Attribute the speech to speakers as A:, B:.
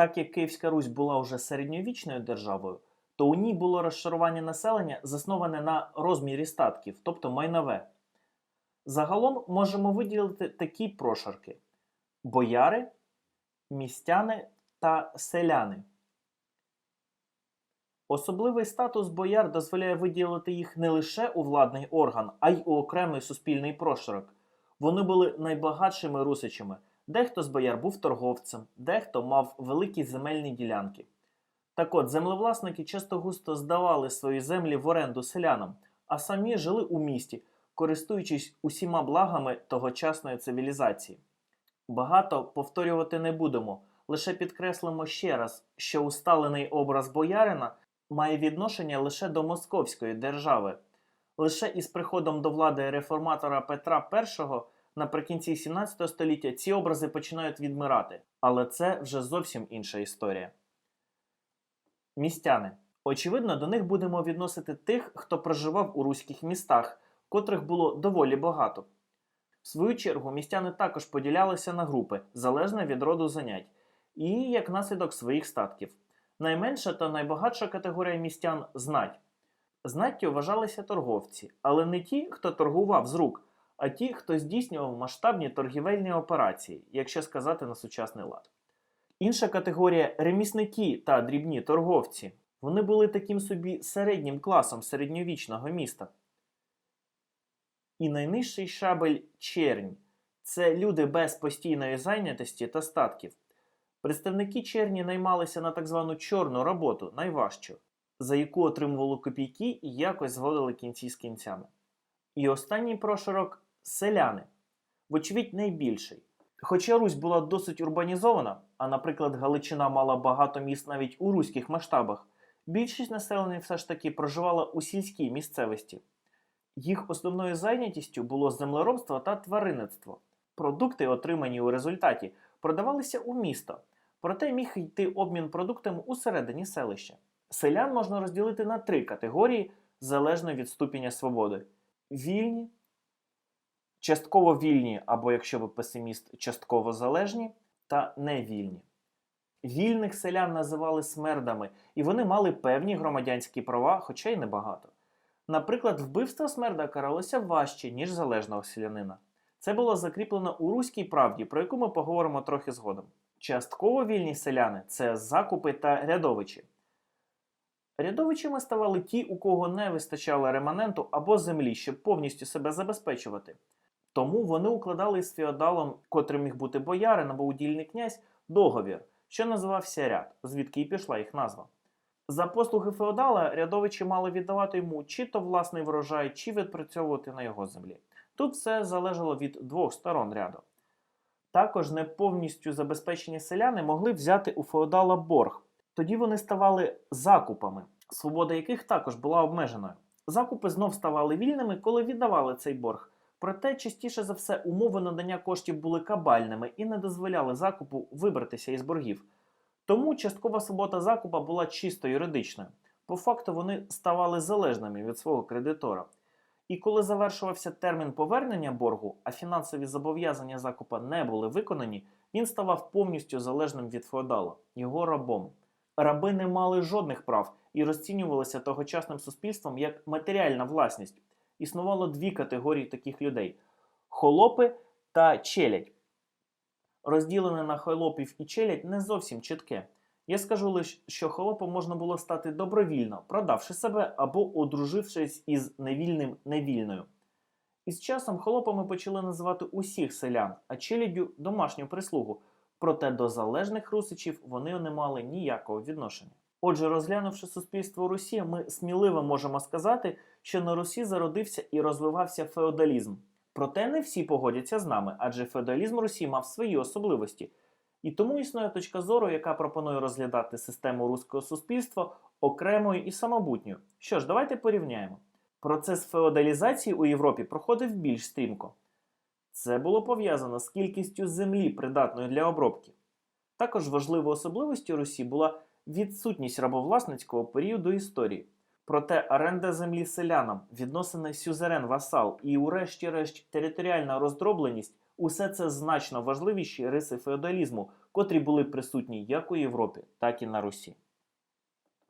A: Так як Київська Русь була вже середньовічною державою, то у ній було розшарування населення засноване на розмірі статків, тобто майнове. Загалом можемо виділити такі прошарки: бояри, містяни та селяни. Особливий статус бояр дозволяє виділити їх не лише у владний орган, а й у окремий суспільний прошарок. Вони були найбагатшими русичами. Дехто з бояр був торговцем, дехто мав великі земельні ділянки. Так от, землевласники часто густо здавали свої землі в оренду селянам, а самі жили у місті, користуючись усіма благами тогочасної цивілізації. Багато повторювати не будемо, лише підкреслимо ще раз, що усталений образ боярина має відношення лише до Московської держави. Лише із приходом до влади реформатора Петра І наприкінці 17 століття ці образи починають відмирати, але це вже зовсім інша історія. Містяни. Очевидно, до них будемо відносити тих, хто проживав у руських містах, котрих було доволі багато. В свою чергу, містяни також поділялися на групи, залежно від роду занять, і як наслідок своїх статків. Найменша та найбагатша категорія містян знать. Знаттю вважалися торговці, але не ті, хто торгував з рук, а ті, хто здійснював масштабні торгівельні операції, якщо сказати на сучасний лад. Інша категорія ремісники та дрібні торговці. Вони були таким собі середнім класом середньовічного міста. І найнижчий шабель чернь це люди без постійної зайнятості та статків. Представники черні наймалися на так звану чорну роботу, найважчу, за яку отримували копійки і якось зводили кінці з кінцями. І останній прошарок селяни, вочевидь, найбільший. Хоча Русь була досить урбанізована, а, наприклад, Галичина мала багато міст навіть у руських масштабах, більшість населення все ж таки проживала у сільській місцевості. Їх основною зайнятістю було землеробство та тваринництво. Продукти, отримані у результаті, продавалися у місто, проте міг йти обмін продуктами усередині селища. Селян можна розділити на три категорії залежно від ступеня свободи: вільні, частково вільні, або якщо ви песиміст, частково залежні та невільні. Вільних селян називали смердами, і вони мали певні громадянські права, хоча й небагато. Наприклад, вбивство смерда каралося важче, ніж залежного селянина. Це було закріплено у руській правді, про яку ми поговоримо трохи згодом. Частково вільні селяни це закупи та рядовичі. Рядовичами ставали ті, у кого не вистачало реманенту або землі, щоб повністю себе забезпечувати. Тому вони укладали з феодалом, котрим міг бути боярин або удільний князь, договір, що називався ряд, звідки і пішла їх назва. За послуги феодала рядовичі мали віддавати йому чи то власний врожай, чи відпрацьовувати на його землі. Тут все залежало від двох сторон ряду. Також не повністю забезпечені селяни могли взяти у феодала борг. Тоді вони ставали закупами, свобода яких також була обмеженою. Закупи знов ставали вільними, коли віддавали цей борг. Проте, частіше за все, умови надання коштів були кабальними і не дозволяли закупу вибратися із боргів. Тому часткова свобода закупа була чисто юридичною. По факту вони ставали залежними від свого кредитора. І коли завершувався термін повернення боргу, а фінансові зобов'язання закупа не були виконані, він ставав повністю залежним від феодала, його рабом. Раби не мали жодних прав і розцінювалися тогочасним суспільством як матеріальна власність. Існувало дві категорії таких людей: холопи та челядь. Розділене на холопів і челядь не зовсім чітке. Я скажу лише, що холопом можна було стати добровільно, продавши себе або одружившись із невільним невільною. Із часом холопами почали називати усіх селян, а челяддю домашню прислугу, проте до залежних русичів вони не мали ніякого відношення. Отже, розглянувши суспільство Русі, ми сміливо можемо сказати, що на Русі зародився і розвивався феодалізм. Проте не всі погодяться з нами, адже феодалізм Русі мав свої особливості. І тому існує точка зору, яка пропонує розглядати систему руського суспільства окремою і самобутньою. Що ж, давайте порівняємо. Процес феодалізації у Європі проходив більш стрімко. Це було пов'язано з кількістю землі, придатної для обробки. Також важливою особливістю Русі була відсутність рабовласницького періоду історії. Проте оренда землі селянам, відносини сюзерен-васал і, урешті-решт, територіальна роздробленість Усе це значно важливіші риси феодалізму, котрі були присутні як у Європі, так і на Русі.